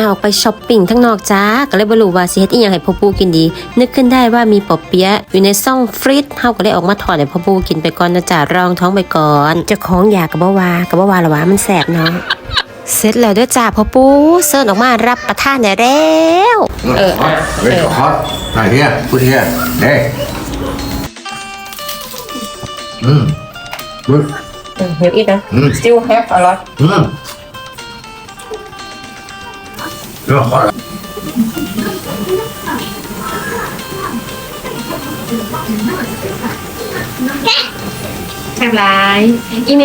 าออกไปช้อปปิ้งทั้งนอกจ้าก็เลยบ่รู้ว่าสิเฮ็ดอีหยังให้พ่อปู่กินดี นึกขึ้นได้ว่ามีปอเปี๊ยะอยู่ในซ่องฟรีซเฮาก็เลยออกมาถอดให้พ่อปู่กินไปก่อนนะจ้ารองท้องไปก่อนเจ้าของอยากก็บ่ว่าก็บ่ว่าละว่ามันแสบเนาะเสร็จแล้วเด้อจ้าพ่อปู่เสิร์นออกมารับประทานได้แล้วเออเฮ้ยฮอตไหนเฮียพูดเฮียเด้อืมอืมเดี๋ยวอีกนะอืม still have a lot อืม แซ่บหลายอีเม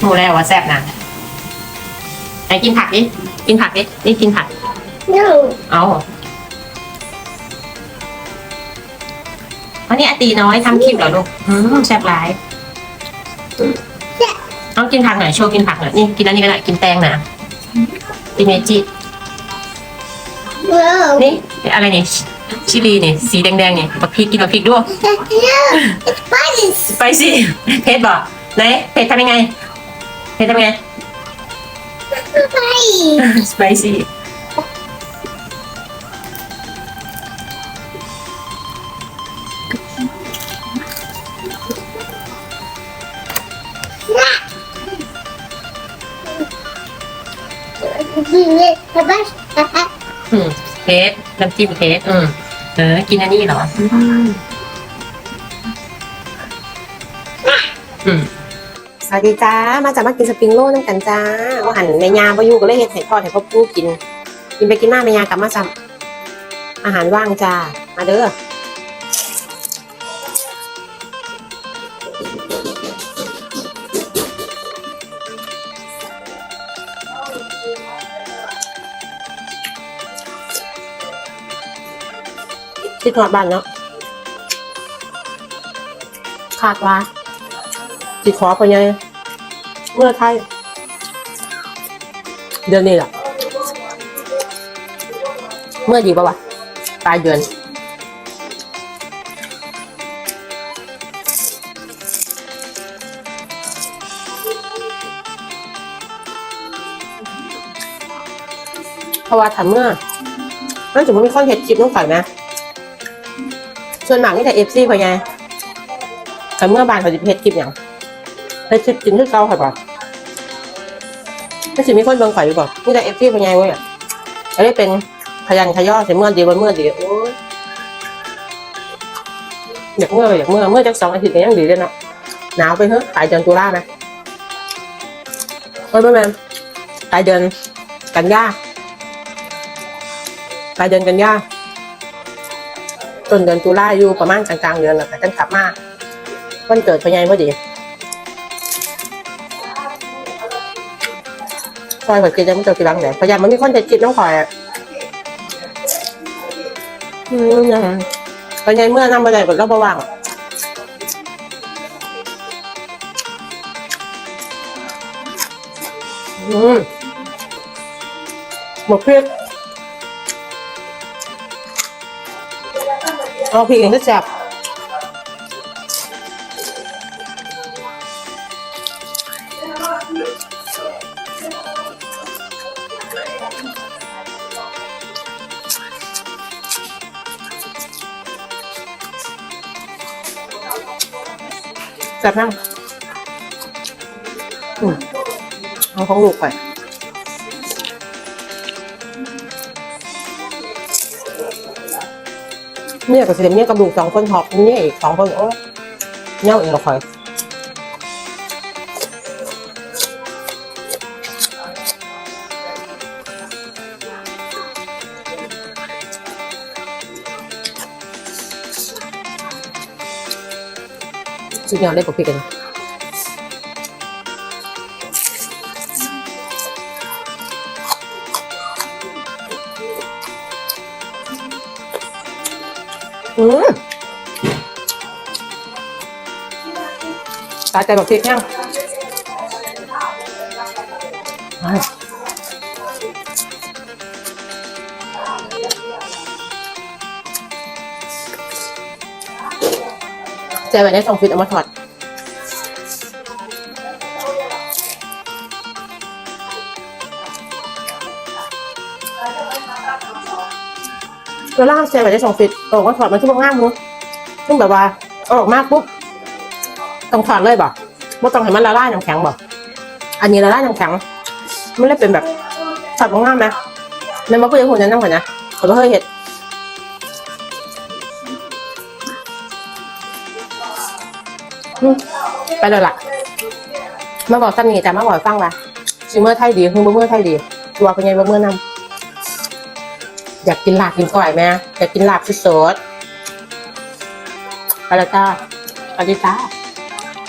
หมูแล้วว่าแซ่บนะไหนกินผักดิกินผักดินี่กินผัก No. เอาวันนี้อาตีน้อยทำคลิปเหรอลูกอืมแซ่บหลาย ต้องกินผักหน่อยโชว์กินผักหน่อยนี่กินอันนี้ก็ได้กินแตงนะกินเมจิ No. นี่อะไรเนี่ยชิลีเนี่ยสีแดงๆเนี่ยบักพริกกินบักพริกด้วย No. It's spicy. ไปสิเผ็ดบอกไหนเผ็ดทำยังไงเผ็ดทำยังไง Spicy. อืมเผ็ดน้ำจิ้มเผ็ดอืมเออกินอันนี้เหรออืมสวัสดีจ้า มาจากมากินสปริงโรลนั่นกันจ้าว่าหันแม่ยาบ่อยู่ก็เลยเฮ็ดให้ทอดให้พ่อปู่กิน กินไปกินมาแม่ยากลับมาซ้ำอาหารว่างจ้า มาเด้อ ที่ทอดบ้านเนาะคาดว่าสิขอไปไงเมื่อไทย เดือนนี้แหละเมื่อดีปะวะปลายเดือนเพราะว่าถ้าเมื่อนั่นถือว่ามีคนเห็ดคลิปน้องข่อยไหม ส่วนหมากนี่แต่เอฟซีไปไงแต่เมื่อบานเขาจะเห็ดคลิปอย่างเห็ดคลิปกินที่เก่าค่ะป่ะไม่สิมีคนเบิ่งข่อยอยู่ป่ะนี่แต่เอฟซีไปไงเว้ยก็ได้เป็นขยันขย่อเสียเมื่อดีวันเมื่อดีโอ้ยอยากเมื่ออยากเมื่อเมื่อจักสองอาทิตย์ก็ยังดีเลยเนาะหนาวไปเถอะตายเดือนตุลาไหมเฮ้ยแม่แม่ตายเดือนกันยาปลายเดือนกันยา ต้นเดือนตุลาอยู่ประมาณกลางๆเดือนแหละแต่กันกลับมาวันเกิดพญายพอดีคอยข่อยกินยังไม่เจอกี่รังเลยพยายามมันมีคนจะกินน้องคอยอะอืมนะพญายเมื่อนั่งมาได้กดระว่างอืมหมดเพีย เอาพริกอย่างที่แซ่บแซ่บนั่งอืมเอาของลูกไป เนี่ยก็สิเดี๋ยเนี่ยกระดูกสองคนหอกเนี่ยอีกสองคนโอ้ยเน่าเองเหรอคอยสุดยอดเลยปกปิกัน อืมตาใจแบบพริกแห้งใจแบบนี้ส่งฟิตเอามาถอด เวลาเซลล์ไปได้ส่งฟิตออกมาถอดมันชั่วโมงง่ายมั้งซึ่งแบบว่าเอาออกมากปุ๊บต้องถอดเลยบ่บ่ต้องให้มันละลายน้ำแข็งบ่อันนี้ละลายน้ำแข็งไม่ได้เป็นแบบถอดมันง่ายไหมแม่มาพูดอย่างคนนั้นนั่งก่อนนะขอโทษเห็ดไปเลยล่ะมาบอกซ้ำนี่แต่มาบอกให้ฟังว่าซิเมื่อไทยดีคือเมื่อไทยดีตัวเป็นไงเมื่อนำ อยากกินลาบกินก้อยไหมอยากกินลาบสดๆไปแล้วจ้าไปดีจ้า